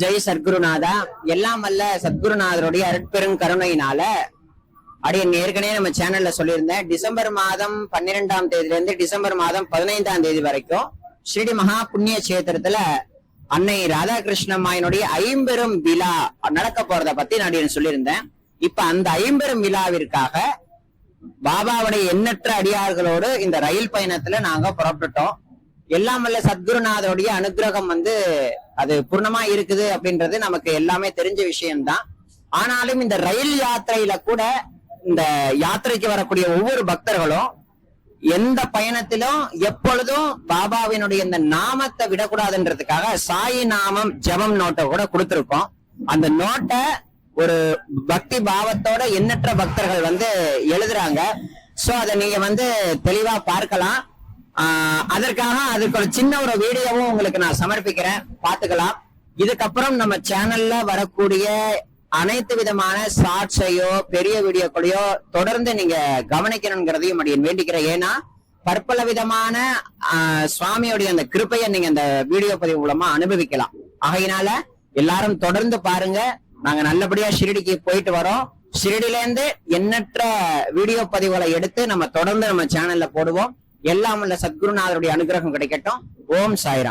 ஜெய் சத்குருநாதா. எல்லாம் வல்ல சத்குருநாதருடைய அருட்பெரும் கருணையினால அடியன் ஏற்கனவே நம்ம சேனல்ல சொல்லியிருந்தேன். டிசம்பர் மாதம் பன்னிரெண்டாம் தேதியில இருந்து டிசம்பர் மாதம் பதினைந்தாம் தேதி வரைக்கும் ஸ்ரீடி மகா புண்ணிய கஷேத்திரத்துல அன்னை ராதாகிருஷ்ணம்மாயினுடைய ஐம்பெரும் விழா நடக்க போறத பத்தி நான் அடியன் சொல்லியிருந்தேன். இப்ப அந்த ஐம்பெரும் விழாவிற்காக பாபாவுடைய எண்ணற்ற அடியார்களோடு இந்த ரயில் பயணத்துல நாங்க புறப்பட்டுட்டோம். எல்லாம் வல்ல சத்குருநாதருடைய அனுகிரகம் வந்து அது பூர்ணமா இருக்குது அப்படின்றது நமக்கு எல்லாமே தெரிஞ்ச விஷயம்தான். ஆனாலும் இந்த ரயில் யாத்திரையில கூட இந்த யாத்திரைக்கு வரக்கூடிய ஒவ்வொரு பக்தர்களும் எந்த பயணத்திலும் எப்பொழுதும் பாபாவினுடைய இந்த நாமத்தை விடக்கூடாதுன்றதுக்காக சாயி நாமம் ஜபம் நோட்டை கூட கொடுத்திருக்கோம். அந்த நோட்டை ஒரு பக்தி பாவத்தோட எண்ணற்ற பக்தர்கள் வந்து எழுதுறாங்க. சோ அதை நீங்க வந்து தெளிவா பார்க்கலாம். அதற்காக அதுக்கு ஒரு சின்ன ஒரு வீடியோவும் உங்களுக்கு நான் சமர்ப்பிக்கிறேன். பாத்துக்கலாம் இதுக்கப்புறம் நம்ம சேனல்ல வரக்கூடிய அனைத்து விதமான ஷார்ட்ஸையோ பெரிய வீடியோக்களையோ தொடர்ந்து நீங்க கவனிக்கணுங்கிறதையும் அப்படின்னு வேண்டிக்கிறேன். ஏன்னா பற்பல விதமான ஆஹ், சுவாமியோடைய அந்த கிருப்பையை நீங்க அந்த வீடியோ பதிவு மூலமா அனுபவிக்கலாம். ஆகையினால எல்லாரும் தொடர்ந்து பாருங்க. நாங்க நல்லபடியா ஷிரடிக்கு போயிட்டு வரோம். ஷிரடில இருந்து எண்ணற்ற வீடியோ பதிவுகளை எடுத்து நம்ம தொடர்ந்து நம்ம சேனல்ல போடுவோம். எல்லாம் உள்ள சத்குருநாதருடைய அனுகிரகம் கிடைக்கட்டும். ஓம் சாய்ராம்.